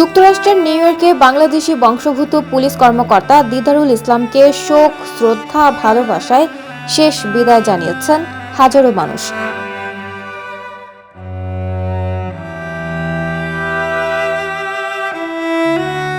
যুক্তরাষ্ট্রের নিউ ইয়র্কে বাংলাদেশি বংশোদ্ভূত পুলিশ কর্মকর্তা দিদারুল ইসলামকে শোক, শ্রদ্ধা, ভালোবাসায় শেষ বিদায় জানিয়েছেন হাজারো মানুষ।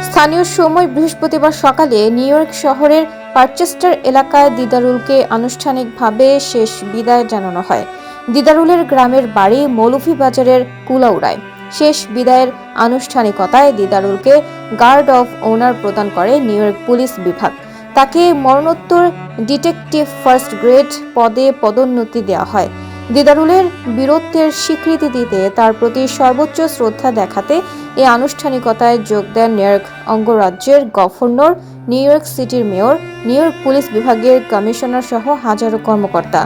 স্থানীয় সময় বৃহস্পতিবার সকালে নিউ ইয়র্ক শহরের পারচেস্টার এলাকায় দিদারুলকে আনুষ্ঠানিকভাবে শেষ বিদায় জানানো হয়। দিদারুলের গ্রামের বাড়ি মৌলভীবাজারের কুলাউড়ায়। শেষ বিদায়ের আনুষ্ঠানিকতায় দিদারুলকে গার্ড অফ অনার প্রদান করে নিউ ইয়র্ক পুলিশ বিভাগ। তাকে মরণোত্তর ডিটেকটিভ ফার্স্ট গ্রেড পদে পদোন্নতি দেওয়া হয়। দিদারুলের বীরত্বের স্বীকৃতি দিতে তার প্রতি সর্বোচ্চ শ্রদ্ধা দেখাতে এই আনুষ্ঠানিকতায় যোগ দেন নিউ ইয়র্ক অঙ্গরাজ্যের গভর্নর, নিউ ইয়র্ক সিটির মেয়র, নিউ ইয়র্ক পুলিশ বিভাগের কমিশনার সহ হাজারো কর্মকর্তা।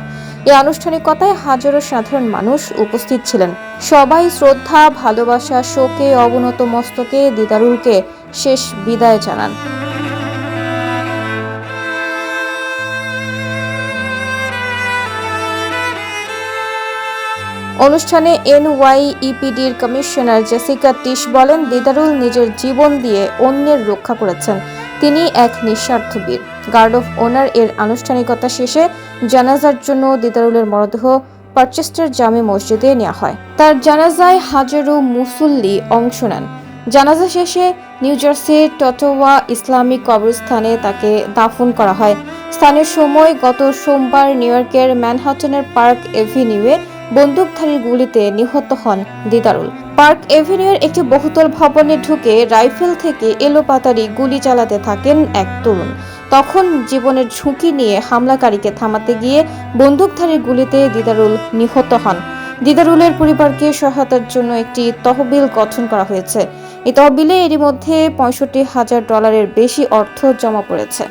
এই আনুষ্ঠানিকতায় হাজারো সাধারণ মানুষ উপস্থিত ছিলেন। সবাই শ্রদ্ধা, ভালোবাসা, শোকে, অবনত মস্তকে দিদারুলকে শেষ বিদায় জানান। অনুষ্ঠানে এনওয়াইইপিডির কমিশনার জেসিকা টিশ বলেন, দিদারুল নিজের জীবন দিয়ে অন্যের রক্ষা করেছেন। তিনি এক নিঃস্বার্থ বীর। গার্ড অফ ওনার এর আনুষ্ঠানিকতা শেষে জানাজার জন্য দিদারুলের মরদেহ পারচেস্টার জামে মসজিদে নেওয়া হয়। তার জানাজায় হাজারো মুসল্লি অংশ নেন। জানাজা শেষে নিউ জার্সির টটোয়া ইসলামিক কবরস্থানে তাকে দাফন করা হয়। স্থানীয় সময় গত সোমবার নিউ ইয়র্কের ম্যানহাটনের পার্ক এভিনিউয়ে বন্দুকধারীর গুলিতে নিহত হন দিদারুল। পার্ক এভিনিউয়ের একটি বহুতল ভবনে ঢুকে রাইফেল থেকে এলোপাতারি গুলি চালাতে থাকেন এক তরুণ। তখন জীবনের ঝুঁকি নিয়ে হামলাকারীকে থামাতে গিয়ে বন্দুকধারীর গুলিতে দিদারুল নিহত হন। দিদারুলের পরিবারকে সহায়তার জন্য একটি তহবিল গঠন করা হয়েছে। এই তহবিলে এরই মধ্যে পঁয়ষট্টি হাজার ডলারের বেশি অর্থ জমা পড়েছে।